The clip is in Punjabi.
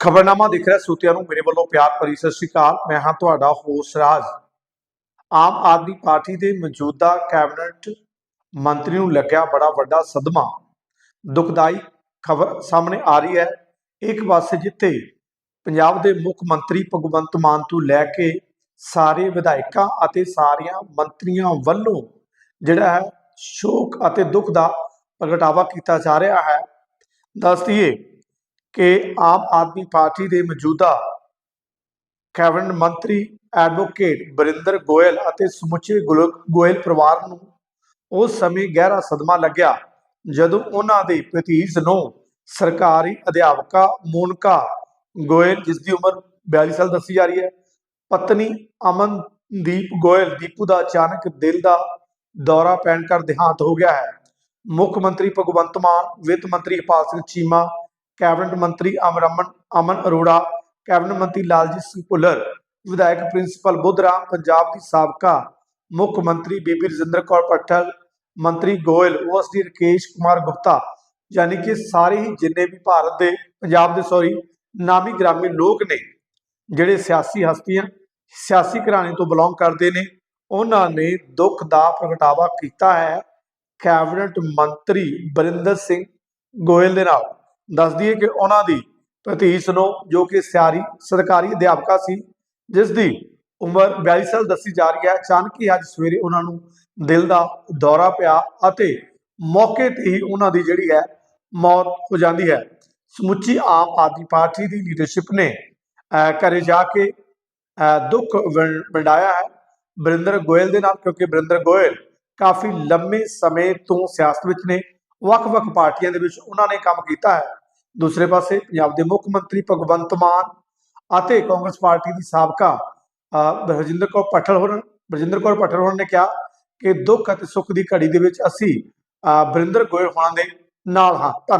ਖਬਰਨਾਮਾ ਦੇਖ ਰਿਹਾ ਸੂਤਿਆਂ ਨੂੰ ਮੇਰੇ ਵੱਲੋਂ ਪਿਆਰ ਭਰੀ ਸਤਿ ਸ਼੍ਰੀ ਅਕਾਲ। ਮੈਂ ਹਾਂ ਤੁਹਾਡਾ ਹੋਸਟ ਰਾਜ। ਆਮ ਆਦਮੀ ਪਾਰਟੀ ਦੇ ਮੌਜੂਦਾ ਕੈਬਨਿਟ ਮੰਤਰੀ ਨੂੰ ਲੱਗਿਆ ਬੜਾ ਵੱਡਾ ਸਦਮਾ। ਦੁਖਦਾਈ ਖਬਰ ਸਾਹਮਣੇ ਆ ਰਹੀ ਹੈ। ਇੱਕ ਪਾਸੇ ਜਿੱਥੇ ਪੰਜਾਬ ਦੇ ਮੁੱਖ ਮੰਤਰੀ ਭਗਵੰਤ ਮਾਨ ਤੋਂ ਲੈ ਕੇ ਸਾਰੇ ਵਿਧਾਇਕਾਂ ਅਤੇ ਸਾਰੀਆਂ ਮੰਤਰੀਆਂ ਵੱਲੋਂ ਜਿਹੜਾ ਹੈ ਸ਼ੋਕ ਅਤੇ ਦੁੱਖ ਦਾ ਪ੍ਰਗਟਾਵਾ ਕੀਤਾ ਜਾ ਰਿਹਾ ਹੈ। ਦੱਸ ਦਈਏ ਕਿ ਆਮ ਆਦਮੀ ਪਾਰਟੀ ਦੇ ਮੌਜੂਦਾ ਕੈਬਨਿਟ ਮੰਤਰੀ, ਐਡਵੋਕੇਟ ਬਰਿੰਦਰ ਗੋਇਲ ਅਤੇ ਸਮੁੱਚੇ ਗੁਲ- ਗੋਇਲ ਪਰਿਵਾਰ ਨੂੰ ਉਸ ਸਮੇਂ ਗਹਿਰਾ ਸਦਮਾ ਲੱਗਿਆ, ਜਦੋਂ ਉਹਨਾਂ ਦੇ ਭਤੀਜ ਨੂੰ ਸਰਕਾਰੀ ਅਧਿਆਪਕਾ ਮੋਨਕਾ ਗੋਇਲ, ਜਿਸ ਦੀ ਉਮਰ 42 ਸਾਲ ਦੱਸੀ ਜਾ ਰਹੀ ਹੈ, ਪਤਨੀ ਅਮਨਦੀਪ ਗੋਇਲ, ਦੀਪੂ ਦਾ ਅਚਾਨਕ ਦਿਲ ਦਾ ਦੌਰਾ ਪੈਣ ਕਰ ਦੇਹਾਂਤ ਹੋ ਗਿਆ ਹੈ। ਮੁੱਖ ਮੰਤਰੀ ਭਗਵੰਤ ਮਾਨ, ਵਿੱਤ ਮੰਤਰੀ ਹਰਪਾਲ ਸਿੰਘ ਚੀਮਾ ਕੈਬਨਿਟ ਮੰਤਰੀ ਅਮਰਮਨ, ਅਮਨ ਅਰੋੜਾ, ਕੈਬਨਿਟ ਮੰਤਰੀ ਲਾਲਜੀਤ ਸਿੰਘ ਭੁੱਲਰ, ਵਿਧਾਇਕ ਪ੍ਰਿੰਸੀਪਲ ਬੁੱਧਰਾਮ, ਪੰਜਾਬ ਦੀ ਸਾਬਕਾ ਮੁੱਖ ਮੰਤਰੀ ਬੀਬੀ ਰਜਿੰਦਰ ਕੌਰ ਪੱਠਲ ਮੰਤਰੀ ਗੋਇਲ, ਓਐਸਡੀ ਰਕੇਸ਼ ਕੁਮਾਰ ਗੁਪਤਾ, ਯਾਨੀ ਕਿ ਸਾਰੇ ਹੀ ਜਿੰਨੇ ਵੀ ਭਾਰਤ ਦੇ, ਪੰਜਾਬ ਦੇ ਸੌਰੀ ਨਾਮੀ ਗ੍ਰਾਮੀ ਲੋਕ ਨੇ, ਜਿਹੜੇ ਸਿਆਸੀ ਹਸਤੀਆਂ, ਸਿਆਸੀ ਘਰਾਣੇ ਤੋਂ ਬਿਲੋਂਗ ਕਰਦੇ ਨੇ, ਉਹਨਾਂ ਨੇ ਦੁੱਖ ਦਾ ਪ੍ਰਗਟਾਵਾ ਕੀਤਾ ਹੈ ਕੈਬਨਿਟ ਮੰਤਰੀ ਬਰਿੰਦਰ ਸਿੰਘ ਗੋਇਲ ਦੇ ਨਾਲ। ਦੱਸ ਦਈਏ ਕਿ ਉਹਨਾਂ ਦੀ ਭਤੀਜ ਨੂੰ ਜੋ ਕਿ ਸਿਆਰੀ ਸਰਕਾਰੀ ਅਧਿਆਪਕਾ ਸੀ ਜਿਸ ਦੀ ਉਮਰ 42 ਸਾਲ ਦੱਸੀ ਜਾ ਰਹੀ ਹੈ। ਅਚਾਨਕ ਹੀ ਅੱਜ ਸਵੇਰੇ ਉਹਨਾਂ ਨੂੰ ਦਿਲ ਦਾ ਦੌਰਾ ਪਿਆ ਅਤੇ ਮੌਕੇ ਤੇ ਹੀ ਉਹਨਾਂ ਦੀ ਜਿਹੜੀ ਹੈ ਮੌਤ ਹੋ ਜਾਂਦੀ ਹੈ। ਸਮੁੱਚੀ ਆਮ ਆਦਮੀ ਪਾਰਟੀ ਦੀ ਲੀਡਰਸ਼ਿਪ ਨੇ ਅਹ, ਘਰੇ ਜਾ ਕੇ ਅਹ, ਦੁੱਖ ਵੰਡਾਇਆ ਹੈ। ਬਰਿੰਦਰ ਗੋਇਲ ਦੇ ਨਾਲ ਕਿਉਂਕਿ ਬਰਿੰਦਰ ਗੋਇਲ ਕਾਫੀ ਲੰਮੇ ਸਮੇਂ ਤੋਂ ਸਿਆਸਤ ਵਿੱਚ ਨੇ ਵੱਖ-ਵੱਖ ਪਾਰਟੀਆਂ ਦੇ ਵਿੱਚ ਉਹਨਾਂ ਨੇ ਕੰਮ ਕੀਤਾ ਹੈ। ਦੂਸਰੇ ਪਾਸੇ ਪੰਜਾਬ ਦੇ ਮੁੱਖ ਮੰਤਰੀ ਭਗਵੰਤ ਮਾਨ ਅਤੇ ਕਾਂਗਰਸ ਪਾਰਟੀ ਦੀ ਸਾਬਕਾ ਅਹ, ਬਰਜਿੰਦਰ ਕੌਰ ਪੱਠਲ ਹੋਰਾਂ ਬਰਜਿੰਦਰ ਕੌਰ ਪੱਠਲ ਹੋਰਾਂ ਨੇ ਕਿਹਾ ਕਿ ਦੁੱਖ ਅਤੇ ਸੁੱਖ ਦੀ ਘੜੀ ਦੇ ਵਿੱਚ ਅਸੀਂ ਅਹ, ਬਰਿੰਦਰ ਗੋਇਲ ਹੋਰਾਂ ਦੇ ਨਾਲ ਹਾਂ। ਧੰਨ